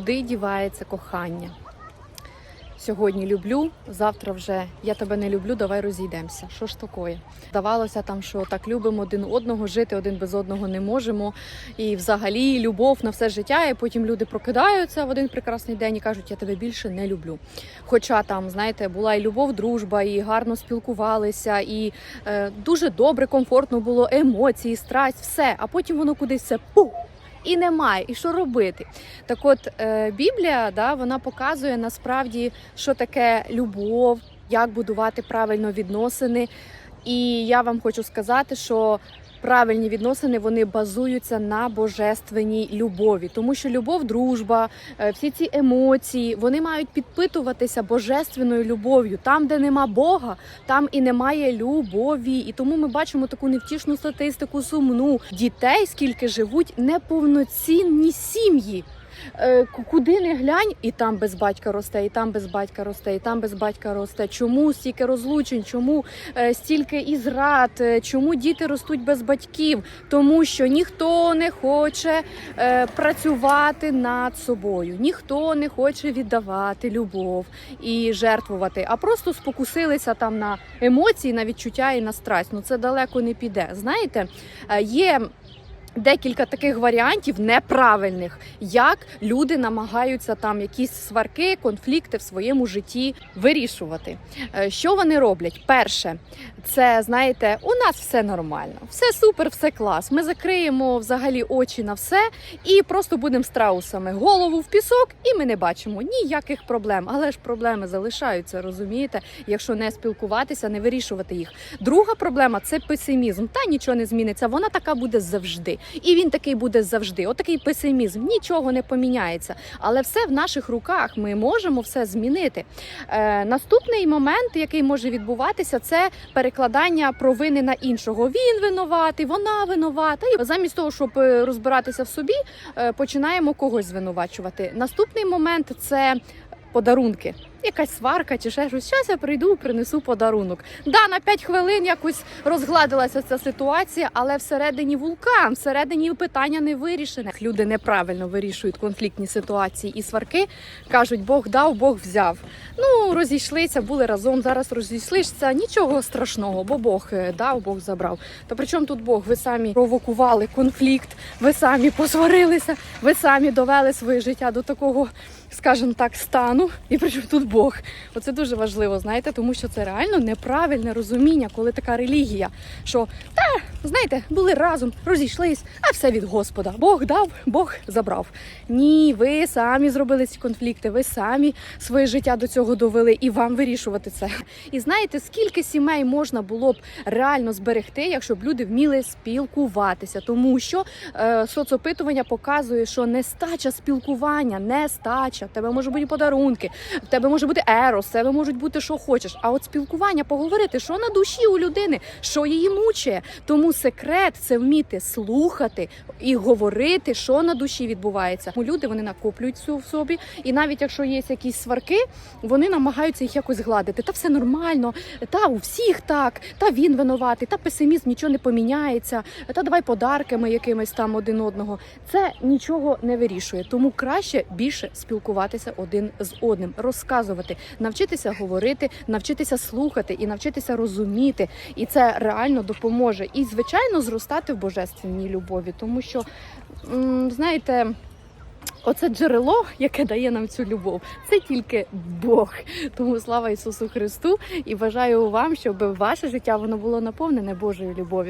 Куди дівається кохання? Сьогодні люблю, завтра вже я тебе не люблю, давай розійдемося. Що ж такое? Здавалося там, що так любимо один одного, жити один без одного не можемо. І взагалі любов на все життя. І потім люди прокидаються в один прекрасний день і кажуть, я тебе більше не люблю. Хоча там, знаєте, була і любов, дружба, і гарно спілкувалися, і е, дуже добре, комфортно було, емоції, страсть, все. А потім воно кудись все пух. І немає, і що робити? Так от е, Біблія да, вона показує насправді, що таке любов, як будувати правильно відносини. І я вам хочу сказати, що правильні відносини вони базуються на божественній любові, тому що любов, дружба, е, всі ці емоції вони мають підпитуватися божественною любов'ю. Там, де нема Бога, там і немає любові. І тому ми бачимо таку невтішну статистику сумну дітей, скільки живуть неповноцінні сім'ї. Е, ку- Куди не глянь, і там без батька росте, і там без батька росте, і там без батька росте. Чому стільки розлучень? Чому е, стільки і зрад? Е, Чому діти ростуть без батьків? Тому що ніхто не хоче працювати над собою, ніхто не хоче віддавати любов і жертвувати, а просто спокусилися там на емоції, на відчуття і на страсть. Ну це далеко не піде. Знаєте, є. Декілька таких варіантів неправильних, як люди намагаються там якісь сварки, конфлікти в своєму житті вирішувати. Е, Що вони роблять? Перше, це знаєте, у нас все нормально, все супер, все клас. Ми закриємо взагалі очі на все і просто будемо страусами. Голову в пісок, і ми не бачимо ніяких проблем. Але ж проблеми залишаються, розумієте? Якщо не спілкуватися, не вирішувати їх. Друга проблема це песимізм. Та нічого не зміниться. Вона така буде завжди. І він такий буде завжди. Отакий песимізм. Нічого не поміняється. Але все в наших руках. Ми можемо все змінити. Е, наступний момент, який може відбуватися, це перекладання провини на іншого. Він винуватий, вона винувата. І замість того, щоб е, розбиратися в собі, е, починаємо когось звинувачувати. Наступний момент це. Подарунки, якась сварка чи ще щось. Зараз я прийду, принесу подарунок. Да, на 5 хвилин якось розгладилася ця ситуація, але всередині вулкан, всередині питання не вирішене. Люди неправильно вирішують конфліктні ситуації і сварки. кажуть, Бог дав, Бог взяв. Ну розійшлися, були разом. Зараз розійшлися. Нічого страшного, бо Бог е, дав, Бог забрав. То при чому тут Бог? Ви самі провокували конфлікт, ви самі посварилися, ви самі довели своє життя до такого, скажімо так, стану. І при чому тут Бог? Оце дуже важливо, знаєте, тому що це реально неправильне розуміння, коли така релігія, що та знаєте, були разом, розійшлись, а все від Господа. Бог дав, Бог забрав. Ні, ви самі зробили ці конфлікти, ви самі своє життя до цього довели, і вам вирішувати це. І знаєте, скільки сімей можна було б реально зберегти, якщо б люди вміли спілкуватися, тому що е, соцопитування показує, що нестача спілкування, нестача. В тебе може бути подарунки, в тебе може бути ерос, тебе можуть бути що хочеш. А от спілкування, поговорити, що на душі у людини, що її мучає. Тому секрет це вміти слухати і говорити, що на душі відбувається. Люди вони накоплюють цю в собі, і навіть якщо є якісь сварки, вони намагаються їх якось гладити. Та все нормально, та у всіх так, та він винуватий, та песимізм нічого не поміняється, та давай подарками якимись там один одного. Це нічого не вирішує. Тому краще більше спілкуватися один з одним, розказувати, навчитися говорити, навчитися слухати і навчитися розуміти. І це реально допоможе. І звичайно зростати в божественній любові, тому що знаєте. Оце джерело, яке дає нам цю любов, це тільки Бог. Тому слава Ісусу Христу і бажаю вам, щоб ваше життя воно було наповнене Божою любов'ю.